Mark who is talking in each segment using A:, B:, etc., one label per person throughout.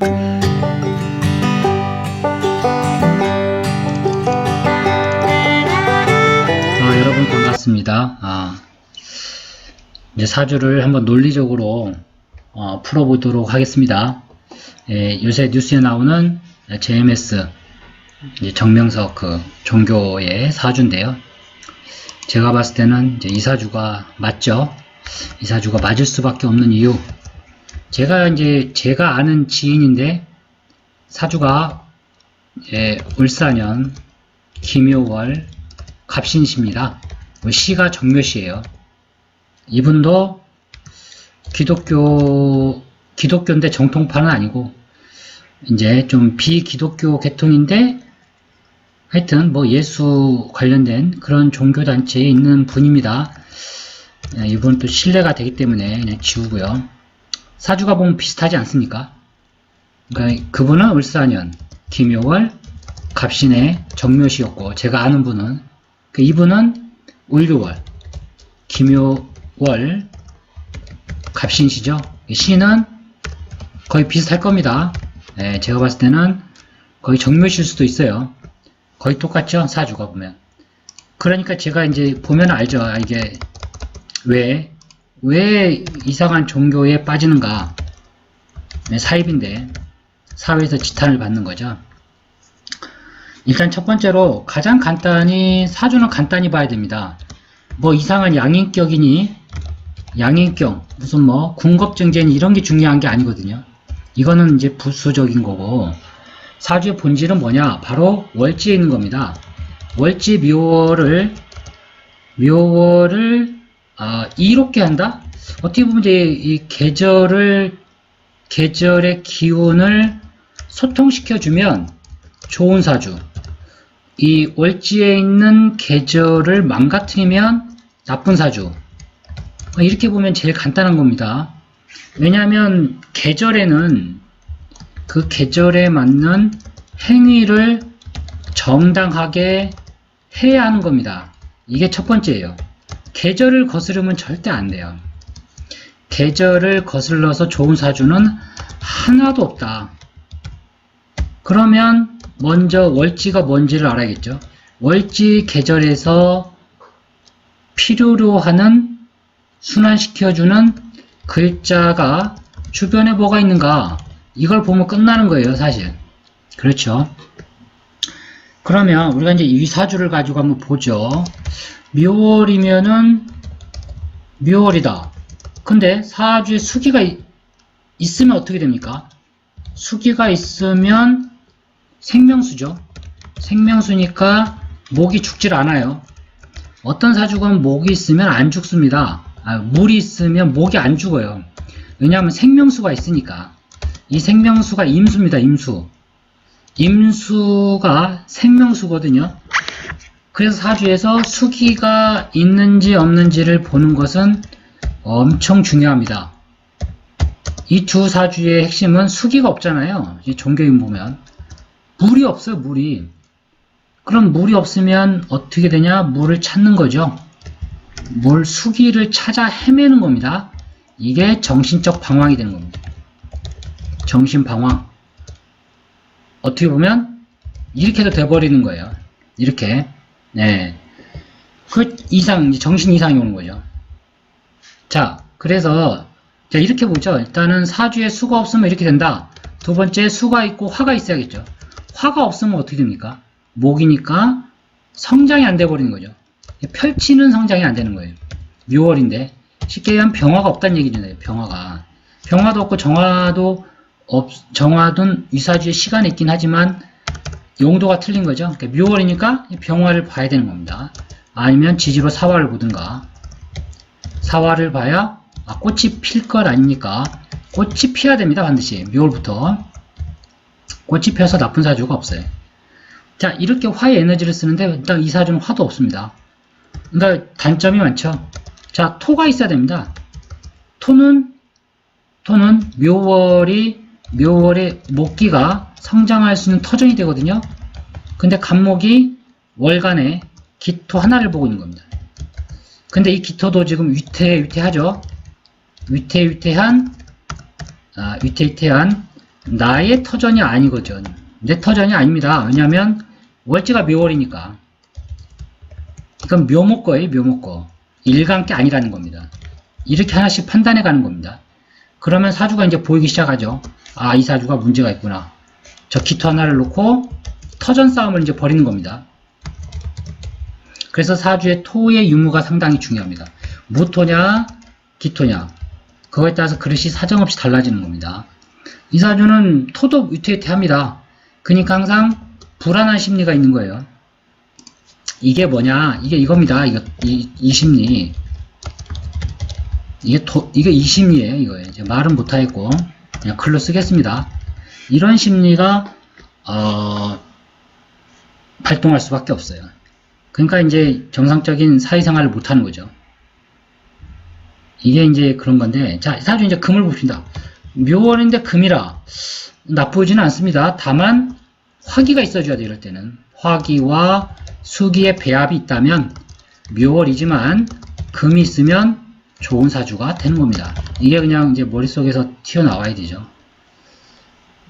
A: 아, 여러분 반갑습니다. 아, 이제 사주를 한번 논리적으로 어, 풀어보도록 하겠습니다. 예, 요새 뉴스에 나오는 JMS 정명석 그 종교의 사주인데요. 제가 봤을 때는 이제 이 사주가 맞죠. 이 사주가 맞을 수밖에 없는 이유. 제가 이제 제가 아는 지인인데 사주가 예, 울사년 김효월 갑신시입니다. 뭐 시가 정묘시예요. 이분도 기독교 기독교인데 정통파는 아니고 이제 좀 비기독교 계통인데 하여튼 뭐 예수 관련된 그런 종교 단체에 있는 분입니다. 예, 이분 또 신뢰가 되기 때문에 그냥 지우고요. 사주가 보면 비슷하지 않습니까? 그러니까 그분은 울사년 김효월 갑신의 정묘시였고 제가 아는 분은 그 이분은 울교월 김효월 갑신시죠. 시는 거의 비슷할 겁니다. 예, 제가 봤을 때는 거의 정묘실 수도 있어요. 거의 똑같죠 사주가 보면. 그러니까 제가 이제 보면 알죠. 아, 이게 왜, 왜 이상한 종교에 빠지는가. 네, 사입인데 사회에서 지탄을 받는 거죠. 일단 첫 번째로 가장 간단히 사주는 간단히 봐야 됩니다. 뭐 이상한 양인격이니 양인격 무슨 뭐 궁겁증제니 이런 게 중요한 게 아니거든요. 이거는 이제 부수적인 거고 사주의 본질은 뭐냐? 바로 월지에 있는 겁니다. 월지 묘월을 묘월을 아, 이롭게 한다? 어떻게 보면 이제 이 계절을 계절의 기운을 소통시켜주면 좋은 사주. 이 월지에 있는 계절을 망가뜨리면 나쁜 사주. 이렇게 보면 제일 간단한 겁니다. 왜냐하면 계절에는 그 계절에 맞는 행위를 정당하게 해야 하는 겁니다. 이게 첫 번째예요. 계절을 거스르면 절대 안 돼요. 계절을 거슬러서 좋은 사주는 하나도 없다. 그러면 먼저 월지가 뭔지를 알아야겠죠. 월지 계절에서 필요로 하는 순환시켜주는 글자가 주변에 뭐가 있는가 이걸 보면 끝나는 거예요 사실 그렇죠 그러면 우리가 이제 이 사주를 가지고 한번 보죠 묘월이면은 묘월이다 근데 사주에 수기가 이- 있으면 어떻게 됩니까 수기가 있으면 생명수죠 생명수니까 목이 죽질 않아요 어떤 사주건 목이 있으면 안 죽습니다. 아, 물이 있으면 목이 안 죽어요. 왜냐하면 생명수가 있으니까. 이 생명수가 임수입니다. 임수. 임수가 생명수거든요. 그래서 사주에서 수기가 있는지 없는지를 보는 것은 엄청 중요합니다. 이 두 사주의 핵심은 수기가 없잖아요. 이 종교인 보면. 물이 없어요, 물이. 그럼 물이 없으면 어떻게 되냐? 물을 찾는 거죠. 물 수기를 찾아 헤매는 겁니다. 이게 정신적 방황이 되는 겁니다. 정신 방황. 어떻게 보면 이렇게도 돼버리는 거예요. 이렇게. 네. 그 이상, 정신 이상이 오는 거죠. 자, 그래서 자, 이렇게 보죠. 일단은 사주에 수가 없으면 이렇게 된다. 두 번째 수가 있고 화가 있어야겠죠. 화가 없으면 어떻게 됩니까? 목이니까 성장이 안 돼 버리는 거죠. 펼치는 성장이 안 되는 거예요. 묘월인데 쉽게 얘기하면 병화가 없다는 얘기잖아요. 병화가 병화도 없고 정화도 없 정화든 위사주의 시간이 있긴 하지만 용도가 틀린 거죠. 그러니까 묘월이니까 병화를 봐야 되는 겁니다. 아니면 지지로 사화를 보든가 사화를 봐야 아, 꽃이 필 것 아닙니까? 꽃이 피어야 됩니다. 반드시 묘월부터 꽃이 펴서 나쁜 사주가 없어요. 자, 이렇게 화의 에너지를 쓰는데 일단 이 사주는 화도 없습니다. 그러니까 단점이 많죠. 자, 토가 있어야 됩니다. 토는 토는 묘월이 묘월의 목기가 성장할 수 있는 터전이 되거든요. 근데 간목이 월간에 기토 하나를 보고 있는 겁니다. 근데 이 기토도 지금 위태 위태하죠. 위태위태한 아, 위태위태한 나의 터전이 아니거든. 내 터전이 아닙니다. 왜냐면 월지가 묘월이니까. 이건 묘목거예요, 묘목거. 일간게 아니라는 겁니다. 이렇게 하나씩 판단해 가는 겁니다. 그러면 사주가 이제 보이기 시작하죠. 아, 이 사주가 문제가 있구나. 저 기토 하나를 놓고 터전 싸움을 이제 벌이는 겁니다. 그래서 사주의 토의 유무가 상당히 중요합니다. 무토냐, 기토냐. 그거에 따라서 그릇이 사정없이 달라지는 겁니다. 이 사주는 토도 위태위태합니다. 그러니까 항상 불안한 심리가 있는 거예요. 이게 뭐냐? 이게 이겁니다. 이거 이, 이 심리. 이게 토, 이게 이 심리예요. 이거예요. 말은 못하겠고 그냥 글로 쓰겠습니다. 이런 심리가 어, 발동할 수밖에 없어요. 그러니까 이제 정상적인 사회생활을 못하는 거죠. 이게 이제 그런 건데, 자, 사주 이제 금을 봅시다. 묘월인데 금이라 나쁘지는 않습니다. 다만 화기가 있어줘야 돼요. 이럴 때는 화기와 수기의 배합이 있다면 묘월이지만 금이 있으면 좋은 사주가 되는 겁니다. 이게 그냥 이제 머릿속에서 튀어나와야 되죠.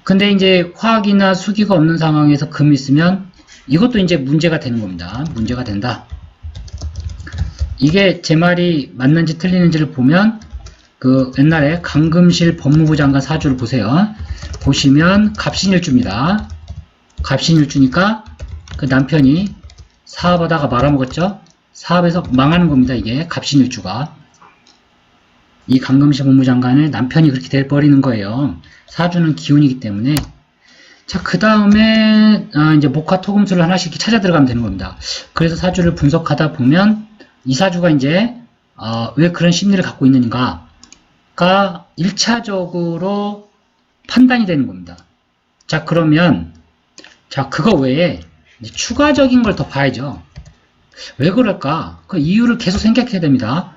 A: 근데 이제 화학이나 수기가 없는 상황에서 금이 있으면 이것도 이제 문제가 되는 겁니다. 문제가 된다. 이게 제 말이 맞는지 틀리는지를 보면 그 옛날에 강금실 법무부 장관 사주를 보세요. 보시면 갑신일주입니다. 갑신일주니까 그 남편이 사업하다가 말아먹었죠. 사업에서 망하는 겁니다. 이게 갑신일주가. 이 강금실 법무장관의 남편이 그렇게 돼버리는 거예요. 사주는 기운이기 때문에. 자, 그 다음에, 아, 이제 목화 토금수를 하나씩 이렇게 찾아 들어가면 되는 겁니다. 그래서 사주를 분석하다 보면, 이 사주가 이제, 어, 왜 그런 심리를 갖고 있는가가 1차적으로 판단이 되는 겁니다. 자, 그러면, 자, 그거 외에 추가적인 걸 더 봐야죠. 왜 그럴까? 그 이유를 계속 생각해야 됩니다.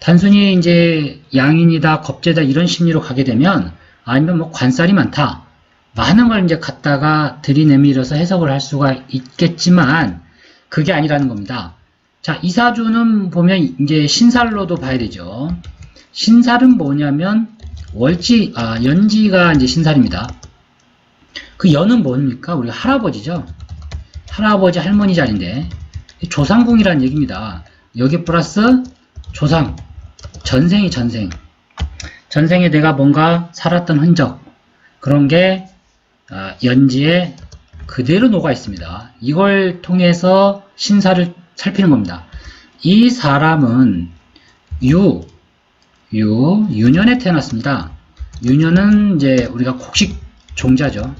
A: 단순히 이제 양인이다, 겁재다 이런 심리로 가게 되면 아니면 뭐 관살이 많다. 많은 걸 이제 갖다가 들이내밀어서 해석을 할 수가 있겠지만 그게 아니라는 겁니다. 자, 이 사주는 보면 이제 신살로도 봐야 되죠. 신살은 뭐냐면 월지, 아, 연지가 이제 신살입니다. 그 연은 뭡니까? 우리 할아버지죠. 할아버지 할머니 자리인데 조상궁이라는 얘기입니다. 여기 플러스 조상, 전생이 전생. 전생에 내가 뭔가 살았던 흔적 그런 게 아, 연지에 그대로 녹아 있습니다. 이걸 통해서 신사를 살피는 겁니다. 이 사람은 유, 유, 유년에 태어났습니다. 유년은 이제 우리가 곡식 종자죠.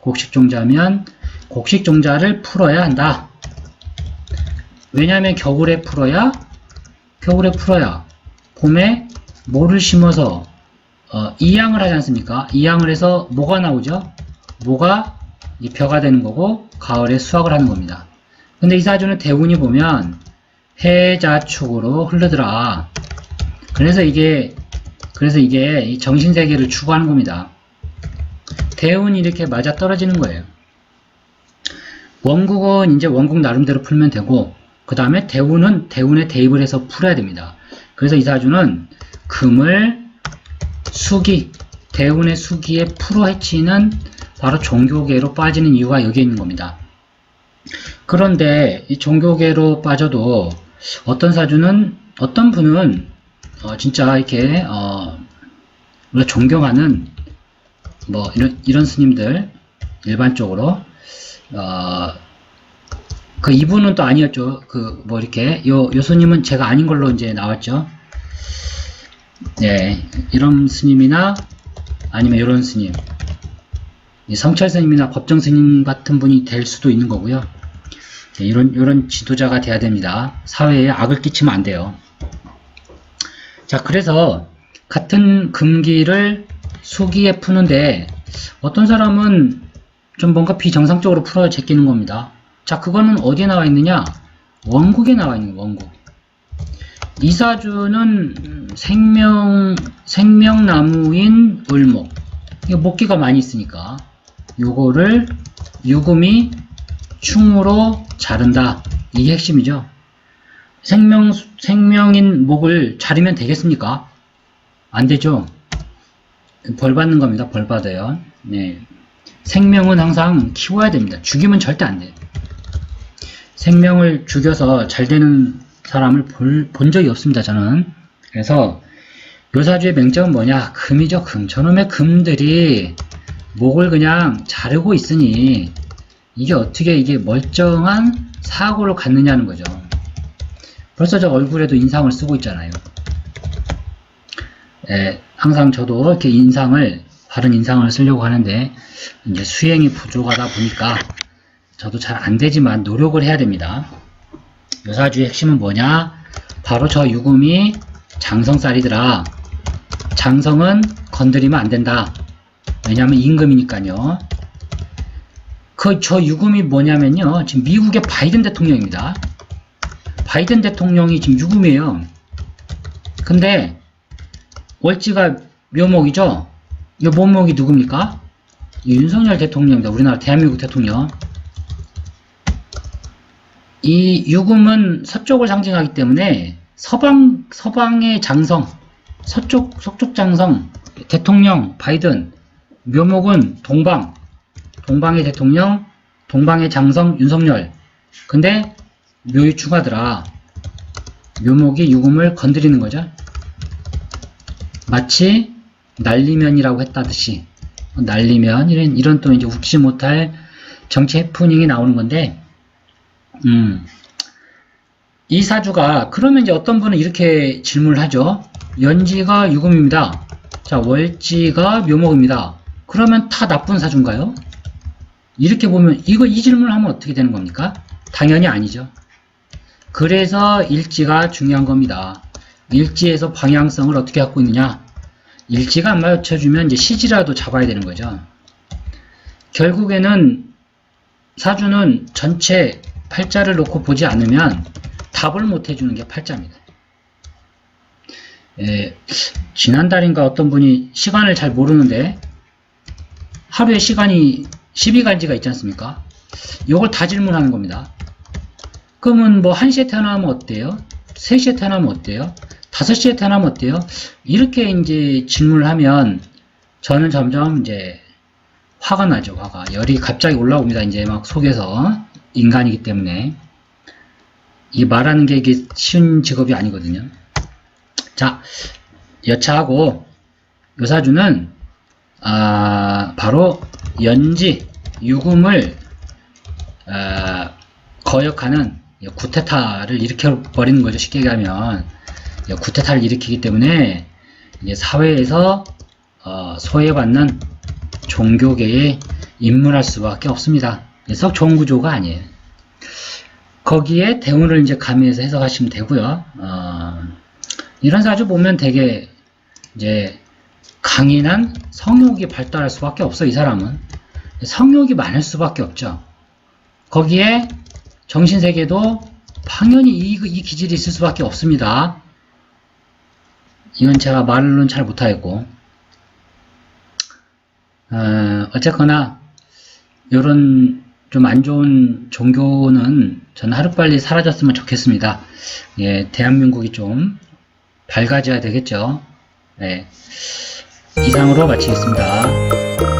A: 곡식 종자면 곡식 종자를 풀어야 한다. 왜냐하면 겨울에 풀어야 겨울에 풀어야 봄에 모를 심어서 어, 이양을 하지 않습니까? 이양을 해서 뭐가 나오죠? 뭐가 이 벼가 되는 거고 가을에 수확을 하는 겁니다. 근데 이 사주는 대운이 보면 해자축으로 흐르더라. 그래서 이게 그래서 이게 이 정신 세계를 추구하는 겁니다. 대운이 이렇게 맞아 떨어지는 거예요. 원국은 이제 원국 나름대로 풀면 되고 그 다음에 대운은 대운에 대입을 해서 풀어야 됩니다. 그래서 이 사주는 금을 수기, 대운의 수기에 풀어 헤치는 바로 종교계로 빠지는 이유가 여기에 있는 겁니다. 그런데 이 종교계로 빠져도 어떤 사주는 어떤 분은 어, 진짜 이렇게 어, 우리가 존경하는 뭐 이런, 이런 스님들 일반적으로 어, 그 이분은 또 아니었죠. 그 뭐 이렇게 요, 요 스님은 제가 아닌 걸로 이제 나왔죠. 네, 이런 스님이나 아니면 이런 스님, 이 성철 스님이나 법정 스님 같은 분이 될 수도 있는 거고요. 네, 이런 이런 지도자가 돼야 됩니다. 사회에 악을 끼치면 안 돼요. 자, 그래서 같은 금기를 수기에 푸는데 어떤 사람은 좀 뭔가 비정상적으로 풀어 제끼는 겁니다. 자, 그거는 어디에 나와 있느냐? 원국에 나와 있는 원국. 이사주는 생명, 생명나무인 을목. 이거 목기가 많이 있으니까. 요거를 유금이 충으로 자른다. 이게 핵심이죠. 생명, 생명인 목을 자르면 되겠습니까? 안 되죠. 벌 받는 겁니다. 벌 받아요. 네. 생명은 항상 키워야 됩니다. 죽이면 절대 안 돼요. 생명을 죽여서 잘 되는 사람을 볼, 본 적이 없습니다. 저는. 그래서 묘사주의 맹점은 뭐냐? 금이죠, 금. 저놈의 금들이 목을 그냥 자르고 있으니 이게 어떻게 이게 멀쩡한 사고를 갖느냐는 거죠. 벌써 저 얼굴에도 인상을 쓰고 있잖아요. 예, 항상 저도 이렇게 인상을, 바른 인상을 쓰려고 하는데, 이제 수행이 부족하다 보니까, 저도 잘 안 되지만 노력을 해야 됩니다. 묘사주의 핵심은 뭐냐? 바로 저 유금이 장성살이더라. 장성은 건드리면 안 된다. 왜냐하면 임금이니까요. 그 저 유금이 뭐냐면요. 지금 미국의 바이든 대통령입니다. 바이든 대통령이 지금 유금이에요. 근데 월지가 묘목이죠? 이 묘목이 누굽니까? 이 윤석열 대통령입니다. 우리나라 대한민국 대통령. 이 유금은 서쪽을 상징하기 때문에 서방, 서방의 장성, 서쪽, 서쪽 장성, 대통령, 바이든, 묘목은 동방, 동방의 대통령, 동방의 장성, 윤석열. 근데 묘이 추가더라. 묘목이 유금을 건드리는 거죠. 마치 날리면이라고 했다듯이 날리면 이런 이런 또 이제 웃지 못할 정치 해프닝이 나오는 건데 음. 이 사주가 그러면 이제 어떤 분은 이렇게 질문을 하죠. 연지가 유금입니다. 자, 월지가 묘목입니다. 그러면 다 나쁜 사주인가요? 이렇게 보면 이거 이 질문을 하면 어떻게 되는 겁니까? 당연히 아니죠. 그래서 일지가 중요한 겁니다. 일지에서 방향성을 어떻게 갖고 있느냐? 일지가 안 맞춰주면 이제 시지라도 잡아야 되는 거죠. 결국에는 사주는 전체 팔자를 놓고 보지 않으면 답을 못 해주는 게 팔자입니다. 예, 지난달인가 어떤 분이 시간을 잘 모르는데 하루에 시간이 12가지가 있지 않습니까? 이걸 다 질문하는 겁니다. 그러면 뭐 1시에 태어나면 어때요? 3시에 태어나면 어때요? 5시에 태어나면 어때요? 이렇게 이제 질문을 하면 저는 점점 이제 화가 나죠, 화가. 열이 갑자기 올라옵니다. 이제 막 속에서 인간이기 때문에 이 말하는 게 이게 쉬운 직업이 아니거든요. 자, 여차하고 요사주는 아, 바로 연지, 유금을 아, 거역하는 구테타를 일으켜 버리는 거죠. 쉽게 얘기하면 구테타를 일으키기 때문에 사회에서 어, 소외받는 종교계에 입문할 수밖에 없습니다. 썩 좋은 구조가 아니에요. 거기에 대운을 이제 가미해서 해석하시면 되고요. 어, 이런 사주 보면 되게 이제 강인한 성욕이 발달할 수밖에 없어 이 사람은 성욕이 많을 수밖에 없죠. 거기에 정신세계도 당연히 이, 이 기질이 있을 수밖에 없습니다. 이건 제가 말로는 잘 못하겠고 어, 어쨌거나 이런 좀 안 좋은 종교는 저는 하루빨리 사라졌으면 좋겠습니다. 예, 대한민국이 좀 밝아져야 되겠죠. 네. 이상으로 마치겠습니다.